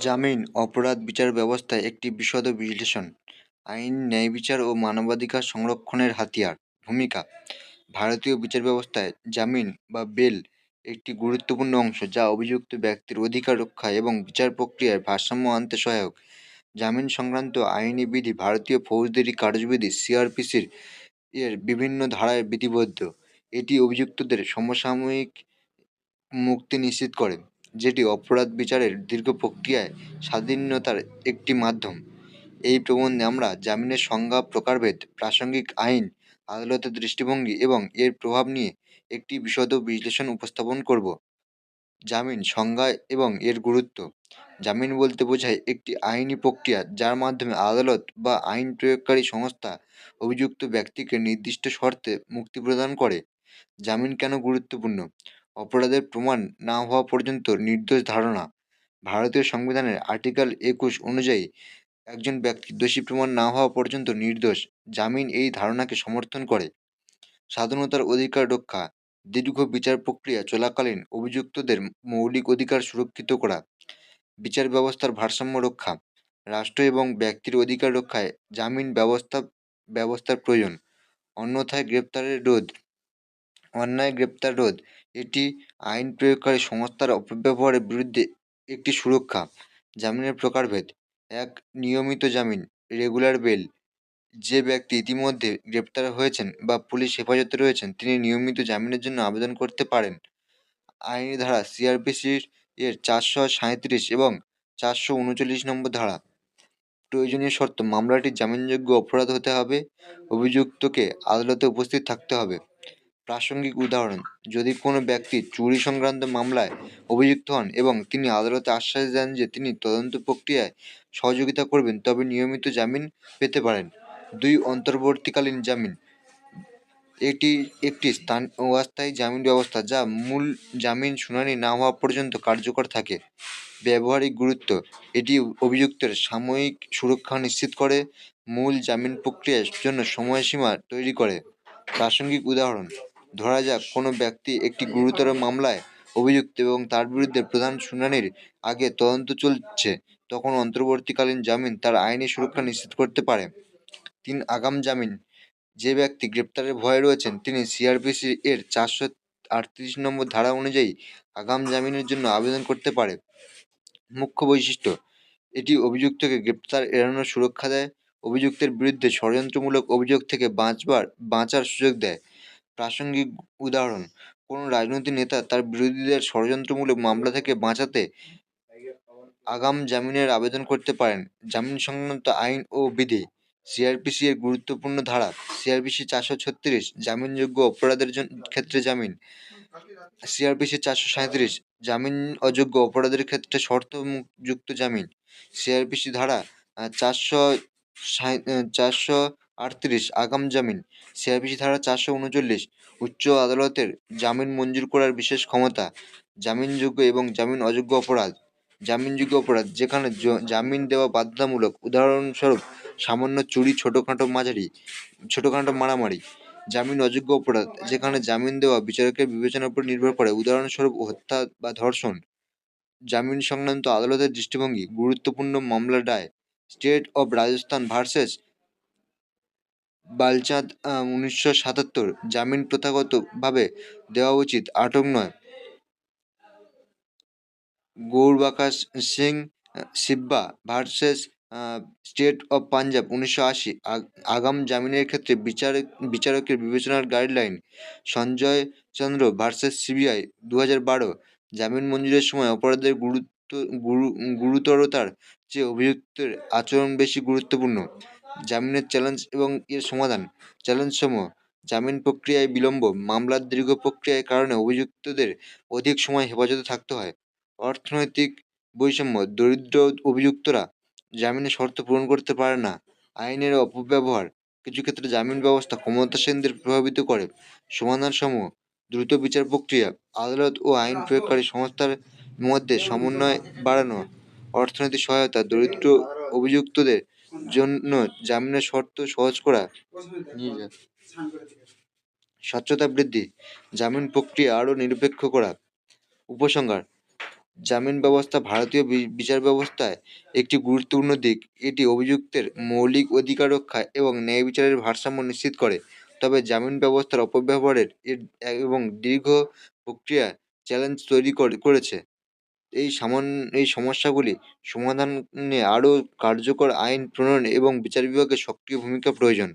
জামিন, অপরাধ বিচার ব্যবস্থায় একটি বিশদ বিশ্লেষণ, আইন ন্যায়বিচার ও মানবাধিকার সংরক্ষণের হাতিয়ার, ভূমিকা, ভারতীয় বিচার ব্যবস্থায় জামিন বা বেল একটি গুরুত্বপূর্ণ অংশ যা অভিযুক্ত ব্যক্তির অধিকার রক্ষা এবং বিচার প্রক্রিয়ায় ভারসাম্য আনতে সহায়ক। জামিন সংক্রান্ত আইনি বিধি ভারতীয় ফৌজদারি কার্যবিধি সিআরপিসির এর বিভিন্ন ধারায় বিধিবদ্ধ। এটি অভিযুক্তদের সমসাময়িক মুক্তি নিশ্চিত করে। যেটি অপরাধ বিচারের দীর্ঘ প্রক্রিয়ায় স্বাধীনতার একটি মাধ্যম। এই প্রবন্ধে আমরা জামিনের সংজ্ঞা, প্রকারভেদ, প্রাসঙ্গিক আইন, আদালতের দৃষ্টিভঙ্গি এবং এর প্রভাব নিয়ে একটি বিশদ বিশ্লেষণ উপস্থাপন করব। জামিন সংজ্ঞা এবং এর গুরুত্ব। জামিন বলতে বোঝায় একটি আইনি প্রক্রিয়া যার মাধ্যমে আদালত বা আইন প্রয়োগকারী সংস্থা অভিযুক্ত ব্যক্তিকে নির্দিষ্ট শর্তে মুক্তি প্রদান করে। জামিন কেন গুরুত্বপূর্ণ? অপরাধের প্রমাণ না হওয়া পর্যন্ত নির্দোষ ধারণা। ভারতীয় সংবিধানের আর্টিকেল একুশ অনুযায়ী, একজন ব্যক্তি দোষী প্রমাণ না হওয়া পর্যন্ত নির্দোষ জামিন এই ধারণাকে সমর্থন করে। স্বাধীনতার অধিকার রক্ষা, দীর্ঘ বিচার প্রক্রিয়া চলাকালীন অভিযুক্তদের মৌলিক অধিকার সুরক্ষিত করা, বিচার ব্যবস্থার ভারসাম্য রক্ষা, রাষ্ট্র এবং ব্যক্তির অধিকার রক্ষায় জামিন ব্যবস্থা, ব্যবস্থার প্রয়োজন, অন্যথায় গ্রেপ্তারের রোধ, অন্যায় গ্রেপ্তার রোধ এটি আইন প্রয়োগকারী সংস্থার অপব্যবহারের বিরুদ্ধে একটি সুরক্ষা, জামিনের প্রকারভেদ, এক নিয়মিত জামিন, রেগুলার বেল। যে ব্যক্তি ইতিমধ্যে গ্রেপ্তার হয়েছেন বা পুলিশ হেফাজতে রয়েছেন, তিনি নিয়মিত জামিনের জন্য আবেদন করতে পারেন। আইনি ধারা সিআরপিসির এর চারশো সাঁইত্রিশ এবং চারশো উনচল্লিশ নম্বর ধারা। প্রয়োজনীয় শর্ত মামলাটি জামিনযোগ্য অপরাধ হতে হবে। অভিযুক্তকে আদালতে উপস্থিত থাকতে হবে। প্রাসঙ্গিক উদাহরণ, যদি কোনো ব্যক্তি চুরি সংক্রান্ত মামলায় অভিযুক্ত হন এবং তিনি আদালতে আশ্বাস দেন যে তিনি তদন্ত প্রক্রিয়ায় সহযোগিতা করবেন, তবে নিয়মিত জামিন পেতে পারেন। দুই অন্তর্বর্তীকালীন জামিন। এটি একটি স্থান অস্থায়ী জামিন ব্যবস্থা যা মূল জামিন শুনানি না হওয়া পর্যন্ত কার্যকর থাকে। ব্যবহারিক গুরুত্ব। এটি অভিযুক্তের সাময়িক সুরক্ষা নিশ্চিত করে, মূল জামিন প্রক্রিয়ার জন্য সময়সীমা তৈরি করে। প্রাসঙ্গিক উদাহরণ। ধরা যাক, কোনো ব্যক্তি একটি গুরুতর মামলায় অভিযুক্ত এবং তার বিরুদ্ধে প্রধান শুনানির আগে তদন্ত চলছে, তখন অন্তর্বর্তীকালীন জামিন তার আইনি সুরক্ষা নিশ্চিত করতে পারে। তিন আগাম জামিন, যে ব্যক্তি গ্রেপ্তারের ভয়ে রয়েছেন, তিনি সিআরপিসি এর চারশো আটত্রিশ নম্বর ধারা অনুযায়ী আগাম জামিনের জন্য আবেদন করতে পারে। মুখ্য বৈশিষ্ট্য, এটি অভিযুক্তকে গ্রেপ্তার এড়ানোর সুরক্ষা দেয়, অভিযুক্তের বিরুদ্ধে ষড়যন্ত্রমূলক অভিযোগ থেকে বাঁচবার, বাঁচার সুযোগ দেয়। প্রাসঙ্গিক উদাহরণ, কোনো রাজনৈতিক নেতা তার বিরোধীদের ষড়যন্ত্রমূলক মামলা থেকে বাঁচাতে আগাম জামিনের আবেদন করতে পারেন। জামিন সংক্রান্ত আইন ও বিধি, সিআরপিসি এর গুরুত্বপূর্ণ ধারা, সিআরপিসি চারশো ছত্রিশ, জামিনযোগ্য অপরাধের ক্ষেত্রে জামিন, সিআরপিসি চারশো সাঁইত্রিশ, জামিন অযোগ্য অপরাধের ক্ষেত্রে শর্ত যুক্ত জামিন, সিআরপিসি ধারা চারশো চারশো আটত্রিশ, আগাম জামিন। সিআরপিসি ধারা চারশো উনচল্লিশ, উচ্চ আদালতের জামিন মঞ্জুর করার বিশেষ ক্ষমতা, জামিনযোগ্য এবং জামিন অযোগ্য অপরাধ। জামিনযোগ্য অপরাধ যেখানে জামিন দেওয়া বাধ্যতামূলক, উদাহরণস্বরূপ সামান্য চুরি, ছোটোখাটো মাঝারি, ছোটোখাটো মারামারি জামিন অযোগ্য অপরাধ যেখানে জামিন দেওয়া বিচারকের বিবেচনার উপর নির্ভর করে, উদাহরণস্বরূপ হত্যা বা ধর্ষণ। জামিন সংক্রান্ত আদালতের দৃষ্টিভঙ্গি, গুরুত্বপূর্ণ মামলা রায়, state of Rajasthan versus Balchand উনিশশো সাতাত্তর। জামিন প্রথাগতভাবে দেওয়া উচিত, আটক নয়। Gurbaksh Singh Sibbia versus state of Punjab, উনিশশো আশি। আগাম জামিনের ক্ষেত্রে বিচারক, বিচারকের বিবেচনার guideline, Sanjay Chandra versus CBI দু হাজার বারো। জামিন মঞ্জুরের সময় অপরাধের গুরুত্ব, গুরু, গুরুতরতার চেয়ে অভিযুক্তের আচরণ বেশি গুরুত্বপূর্ণ। জামিনের চ্যালেঞ্জ এবং এর সমাধান। চ্যালেঞ্জসমূহ জামিন প্রক্রিয়ায় বিলম্ব, মামলার দীর্ঘ প্রক্রিয়ার কারণে অভিযুক্তদের অধিক সময় হেফাজতে থাকতে হয়। অর্থনৈতিক বৈষম্য, দরিদ্র অভিযুক্তরা জামিনের শর্ত পূরণ করতে পারে না। আইনের অপব্যবহার কিছু ক্ষেত্রে জামিন ব্যবস্থা ক্ষমতাসীনদের প্রভাবিত করে। সমাধানসমূহ দ্রুত বিচার প্রক্রিয়া, আদালত ও আইন প্রয়োগকারী সংস্থার মধ্যে সমন্বয় বাড়ানো, অর্থনৈতিক সহায়তা, দরিদ্র অভিযুক্তদের জন্য জামিনের শর্ত সহজ করা স্বচ্ছতা বৃদ্ধি, জামিন প্রক্রিয়া আরও নিরপেক্ষ করা, উপসংহার, জামিন ব্যবস্থা ভারতীয় বিচার ব্যবস্থায় একটি গুরুত্বপূর্ণ দিক। এটি অভিযুক্তের মৌলিক অধিকার রক্ষা এবং ন্যায় বিচারের ভারসাম্য নিশ্চিত করে। তবে জামিন ব্যবস্থার অপব্যবহারের এবং দীর্ঘ প্রক্রিয়া চ্যালেঞ্জ তৈরি করে- করেছে। এই সামান্য এই সমস্যাগুলি সমাধানে আরও কার্যকর আইন প্রণয়ন এবং বিচার বিভাগের সক্রিয় ভূমিকা প্রয়োজন।